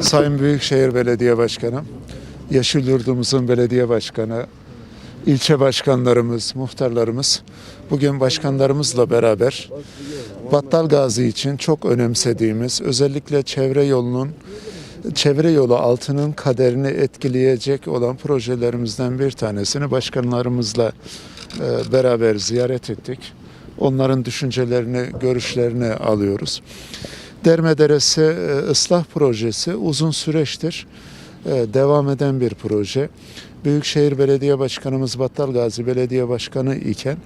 Sayın Büyükşehir Belediye Başkanı, Yeşil Yurdumuzun belediye başkanı, ilçe başkanlarımız, muhtarlarımız bugün başkanlarımızla beraber Battal Gazi için çok önemsediğimiz özellikle çevre yolunun çevre yolu altının kaderini etkileyecek olan projelerimizden bir tanesini başkanlarımızla beraber ziyaret ettik. Onların düşüncelerini, görüşlerini alıyoruz. Dermederesi e, ıslah projesi uzun süreçtir e, devam eden bir proje. Büyükşehir Belediye Başkanımız Battal Gazi Belediye Başkanı iken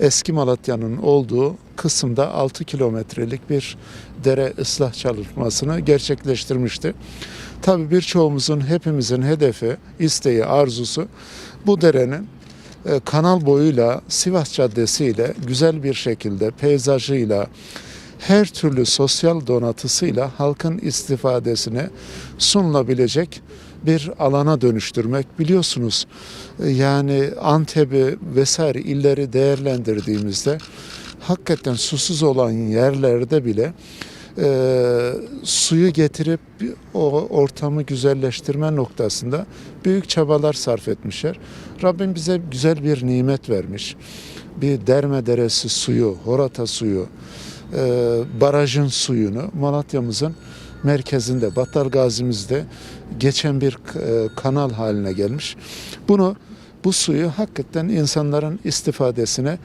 eski Malatya'nın olduğu kısımda 6 kilometrelik bir dere ıslah çalışmasını gerçekleştirmişti. Tabii birçoğumuzun, hepimizin hedefi, isteği, arzusu bu derenin e, kanal boyuyla Sivas Caddesi ile güzel bir şekilde peyzajıyla her türlü sosyal donatısıyla halkın istifadesine sunulabilecek bir alana dönüştürmek. Biliyorsunuz e, yani Antep'i vesaire illeri değerlendirdiğimizde hakikaten susuz olan yerlerde bile e, suyu getirip o ortamı güzelleştirme noktasında büyük çabalar sarf etmişler. Rabbim bize güzel bir nimet vermiş. Bir derme deresi suyu, horata suyu, e, barajın suyunu Malatya'mızın merkezinde, Battal Gazi'mizde geçen bir e, kanal haline gelmiş. Bunu bu suyu hakikaten insanların istifadesine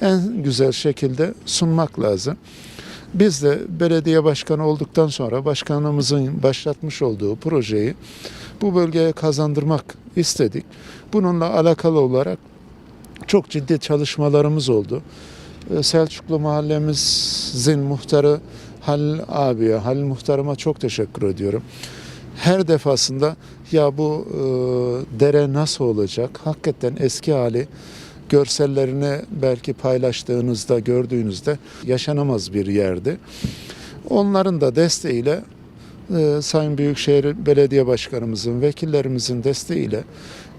en güzel şekilde sunmak lazım. Biz de belediye başkanı olduktan sonra başkanımızın başlatmış olduğu projeyi bu bölgeye kazandırmak istedik. Bununla alakalı olarak çok ciddi çalışmalarımız oldu. Ee, Selçuklu mahallemizin muhtarı Halil abiye, Halil muhtarıma çok teşekkür ediyorum. Her defasında ya bu e, dere nasıl olacak? Hakikaten eski hali görsellerini belki paylaştığınızda, gördüğünüzde yaşanamaz bir yerdi. Onların da desteğiyle e, Sayın Büyükşehir Belediye Başkanımızın, vekillerimizin desteğiyle,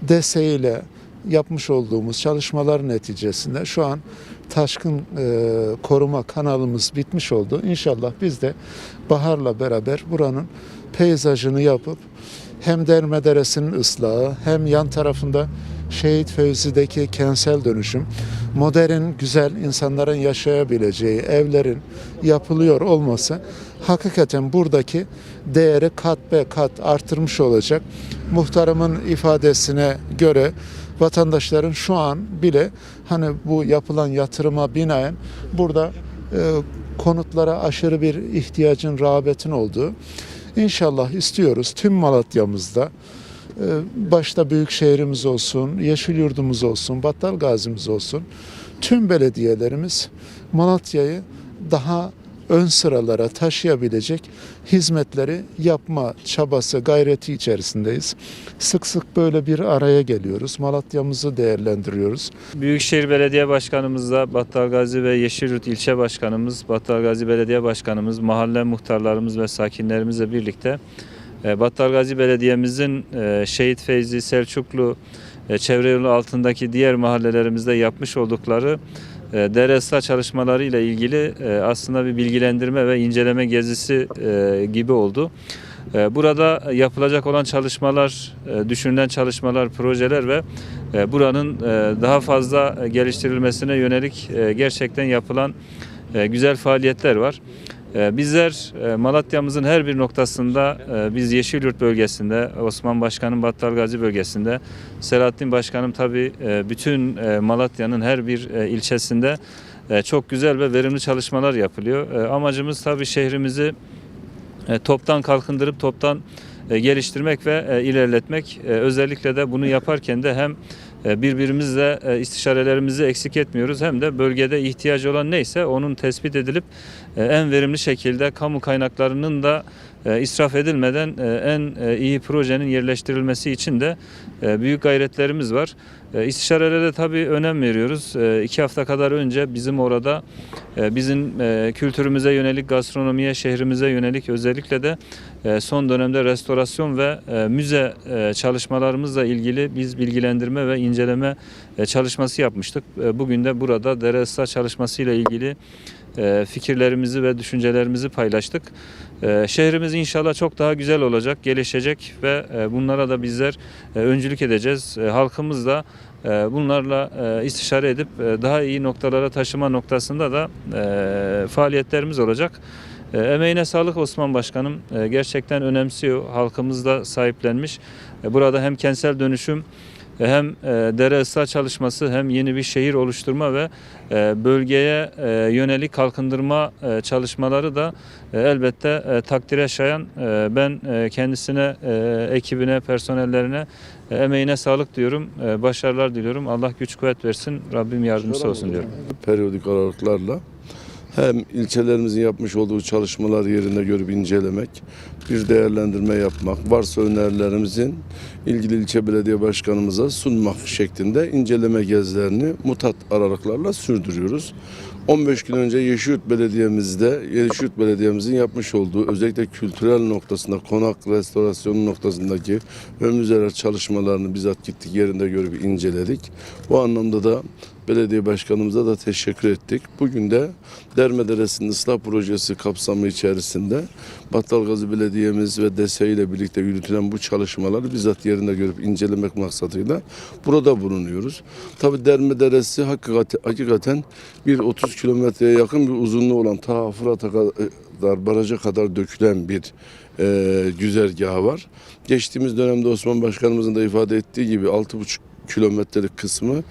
desteğiyle yapmış olduğumuz çalışmalar neticesinde şu an taşkın e, koruma kanalımız bitmiş oldu. İnşallah biz de Bahar'la beraber buranın peyzajını yapıp hem Dermederesi'nin ıslahı hem yan tarafında Şehit Fevzi'deki kentsel dönüşüm, modern, güzel insanların yaşayabileceği evlerin yapılıyor olması hakikaten buradaki değeri kat be kat artırmış olacak. Muhtarımın ifadesine göre vatandaşların şu an bile hani bu yapılan yatırıma binaen burada e, konutlara aşırı bir ihtiyacın, rağbetin olduğu. İnşallah istiyoruz tüm Malatya'mızda başta büyük şehrimiz olsun, yeşil yurdumuz olsun, Battal Gazi'miz olsun. Tüm belediyelerimiz Malatya'yı daha ön sıralara taşıyabilecek hizmetleri yapma çabası, gayreti içerisindeyiz. Sık sık böyle bir araya geliyoruz. Malatya'mızı değerlendiriyoruz. Büyükşehir Belediye Başkanımızla Battalgazi ve Yeşilyurt İlçe Başkanımız, Battalgazi Belediye Başkanımız, mahalle muhtarlarımız ve sakinlerimizle birlikte e, Battalgazi Belediye'mizin e, Şehit Feyzi, Selçuklu, e, çevre yolu altındaki diğer mahallelerimizde yapmış oldukları dere ıslah çalışmaları ile ilgili aslında bir bilgilendirme ve inceleme gezisi gibi oldu. Burada yapılacak olan çalışmalar, düşünülen çalışmalar, projeler ve buranın daha fazla geliştirilmesine yönelik gerçekten yapılan güzel faaliyetler var. E, Bizler e, Malatya'mızın her bir noktasında, e, biz Yeşilyurt bölgesinde, Osman Başkan'ın Battalgazi bölgesinde, Selahattin Başkanım tabii e, bütün Malatya'nın her bir ilçesinde çok güzel ve verimli çalışmalar yapılıyor. Amacımız tabii şehrimizi toptan kalkındırıp toptan geliştirmek ve ilerletmek. Özellikle de bunu yaparken de hem birbirimizle e, istişarelerimizi eksik etmiyoruz hem de bölgede ihtiyacı olan neyse onun tespit edilip e, en verimli şekilde kamu kaynaklarının da e, israf edilmeden e, en e, iyi projenin yerleştirilmesi için de e, büyük gayretlerimiz var. E, İstişarelere tabii önem veriyoruz. E, iki hafta kadar önce bizim orada e, bizim e, kültürümüze yönelik, gastronomiye, şehrimize yönelik özellikle de e, son dönemde restorasyon ve e, müze e, çalışmalarımızla ilgili biz bilgilendirme ve inceleme e, çalışması yapmıştık. Bugün de burada dere ıslah çalışmasıyla ilgili fikirlerimizi ve düşüncelerimizi paylaştık. Şehrimiz inşallah çok daha güzel olacak, gelişecek ve bunlara da bizler öncülük edeceğiz. Halkımız da bunlarla istişare edip daha iyi noktalara taşıma noktasında da faaliyetlerimiz olacak. E, Emeğine sağlık Osman Başkanım. E, Gerçekten önemsiyor. Halkımız da sahiplenmiş. E, Burada hem kentsel dönüşüm e, hem e, dere ıslah çalışması hem yeni bir şehir oluşturma ve e, bölgeye yönelik kalkındırma çalışmaları da elbette takdire şayan. Ben kendisine, ekibine, personellerine emeğine sağlık diyorum. Başarılar diliyorum. Allah güç kuvvet versin. Rabbim yardımcısı olsun diyorum. periyodik aralıklarla hem ilçelerimizin yapmış olduğu çalışmalar yerinde görüp incelemek, bir değerlendirme yapmak, varsa önerilerimizin ilgili ilçe belediye başkanımıza sunmak şeklinde inceleme gezilerini mutat aralıklarla sürdürüyoruz. 15 gün önce Yeşilyurt Belediye'mizde, Yeşilyurt Belediye'mizin yapmış olduğu özellikle kültürel noktasında, konak restorasyonu noktasındaki müzeler çalışmalarını bizzat gittik yerinde görüp inceledik. Bu anlamda da belediye başkanımıza da teşekkür ettik. Bugün de Derme Deresi'nin ıslah projesi kapsamı içerisinde Battalgazi Belediye'miz ve DSE ile birlikte yürütülen bu çalışmaları bizzat yerinde görüp incelemek maksadıyla burada bulunuyoruz. Tabi Derme Deresi hakikaten, bir 30 kilometreye yakın bir uzunluğu olan ta Fırat'a kadar, baraja kadar dökülen bir e, güzergahı var. Geçtiğimiz dönemde Osman Başkanımızın da ifade ettiği gibi 6,5 kilometrelik kısmı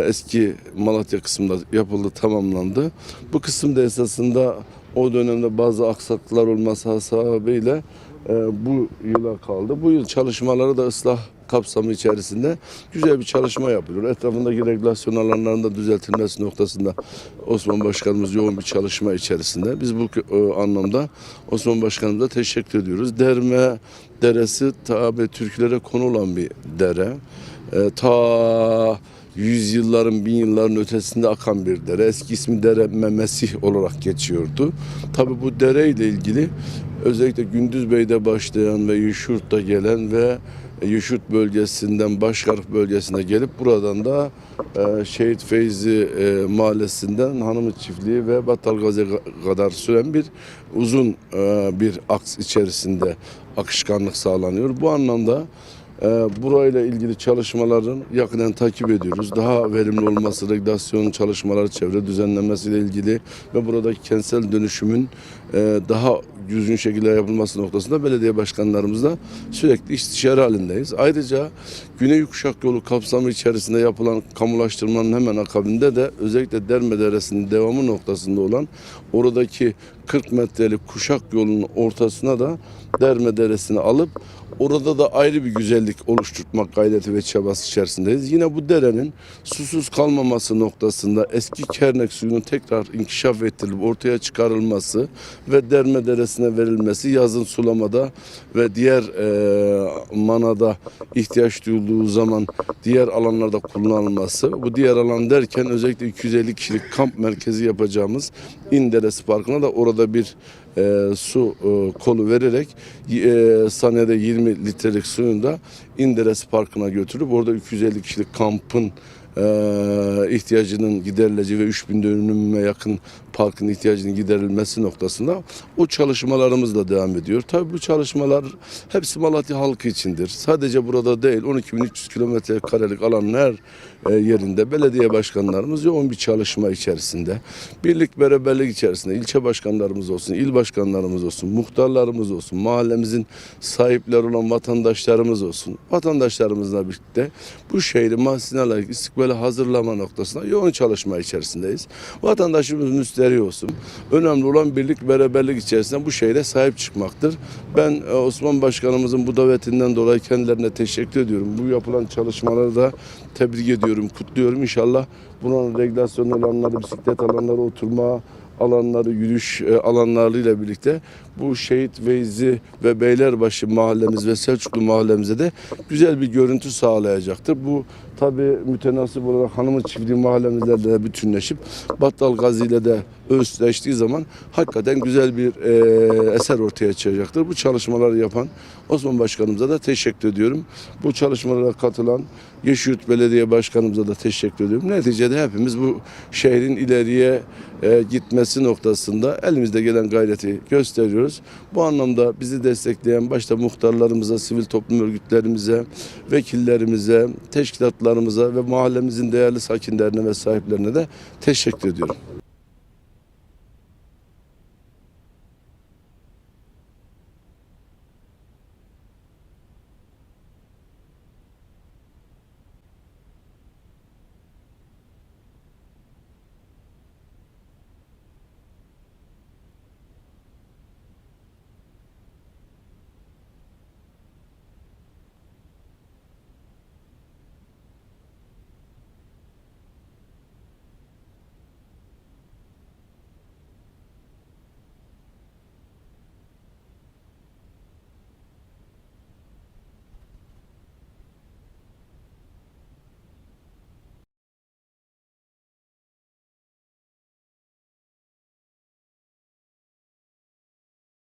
eski Malatya kısmında yapıldı, tamamlandı. Bu kısımda esasında o dönemde bazı aksaklıklar olması hasabıyla e, bu yıla kaldı. Bu yıl çalışmaları da ıslah kapsamı içerisinde güzel bir çalışma yapılıyor. Etrafındaki regülasyon alanlarının da düzeltilmesi noktasında Osman Başkanımız yoğun bir çalışma içerisinde. Biz bu e, anlamda Osman Başkanımıza teşekkür ediyoruz. Derme Deresi tabi Türklere konu olan bir dere. E, ta yüzyılların, bin yılların ötesinde akan bir dere. Eski ismi Dere Memesih olarak geçiyordu. Tabi bu dere ile ilgili özellikle Gündüzbey'de başlayan ve Yuşurt'ta gelen ve Yuşurt bölgesinden Başkarık bölgesine gelip buradan da e, Şehit Feyzi e, mahallesinden Hanımı Çiftliği ve Battalgazi'ye kadar süren bir uzun e, bir aks içerisinde akışkanlık sağlanıyor. Bu anlamda e, burayla ilgili çalışmaların yakından takip ediyoruz. Daha verimli olması, regülasyon çalışmaları, çevre düzenlenmesiyle ilgili ve buradaki kentsel dönüşümün e, daha düzgün şekilde yapılması noktasında belediye başkanlarımızla sürekli istişare halindeyiz. Ayrıca Güney Kuşak Yolu kapsamı içerisinde yapılan kamulaştırmanın hemen akabinde de özellikle Derme Deresi'nin devamı noktasında olan oradaki 40 metrelik kuşak yolunun ortasına da Derme Deresi'ni alıp Orada da ayrı bir güzellik oluşturmak gayreti ve çabası içerisindeyiz. Yine bu derenin susuz kalmaması noktasında eski kernek suyunun tekrar inkişaf ettirilip ortaya çıkarılması ve derme deresine verilmesi yazın sulamada ve diğer e, manada ihtiyaç duyulduğu zaman diğer alanlarda kullanılması. Bu diğer alan derken özellikle 250 kişilik kamp merkezi yapacağımız İnderesi Parkı'na da orada bir e, su e, kolu vererek e, saniyede 20 litrelik suyunu da İnderes Parkı'na götürüp orada 250 kişilik kampın e, ihtiyacının giderileceği ve 3000 dönüme yakın parkın ihtiyacının giderilmesi noktasında o çalışmalarımız da devam ediyor. Tabii bu çalışmalar hepsi Malatya halkı içindir. Sadece burada değil 12.300 kilometre karelik alanın her e, yerinde belediye başkanlarımız yoğun bir çalışma içerisinde. Birlik beraberlik içerisinde ilçe başkanlarımız olsun, il başkanlarımız olsun, muhtarlarımız olsun, mahallemizin sahipleri olan vatandaşlarımız olsun. Vatandaşlarımızla birlikte bu şehri mahzine layık istikbale hazırlama noktasında yoğun çalışma içerisindeyiz. Vatandaşımız müsteri olsun. Önemli olan birlik beraberlik içerisinde bu şehre sahip çıkmaktır. Ben e, Osman Başkanımızın bu davetinden dolayı kendilerine teşekkür ediyorum. Bu yapılan çalışmaları da tebrik ediyorum, kutluyorum. İnşallah buranın regülasyon alanları, bisiklet alanları, oturma alanları, yürüyüş e, alanlarıyla birlikte bu Şehit Veyzi ve Beylerbaşı mahallemiz ve Selçuklu mahallemize de güzel bir görüntü sağlayacaktır. Bu tabi mütenasip olarak hanımı çiftliği mahallemizle de bütünleşip Battal Gazi ile de özleştiği zaman hakikaten güzel bir e, eser ortaya çıkacaktır. Bu çalışmaları yapan Osman Başkanımıza da teşekkür ediyorum. Bu çalışmalara katılan Yeşilyurt Belediye Başkanımıza da teşekkür ediyorum. Neticede hepimiz bu şehrin ileriye e, gitmesi noktasında elimizde gelen gayreti gösteriyoruz. Bu anlamda bizi destekleyen başta muhtarlarımıza, sivil toplum örgütlerimize, vekillerimize, teşkilatlarımıza ve mahallemizin değerli sakinlerine ve sahiplerine de teşekkür ediyorum.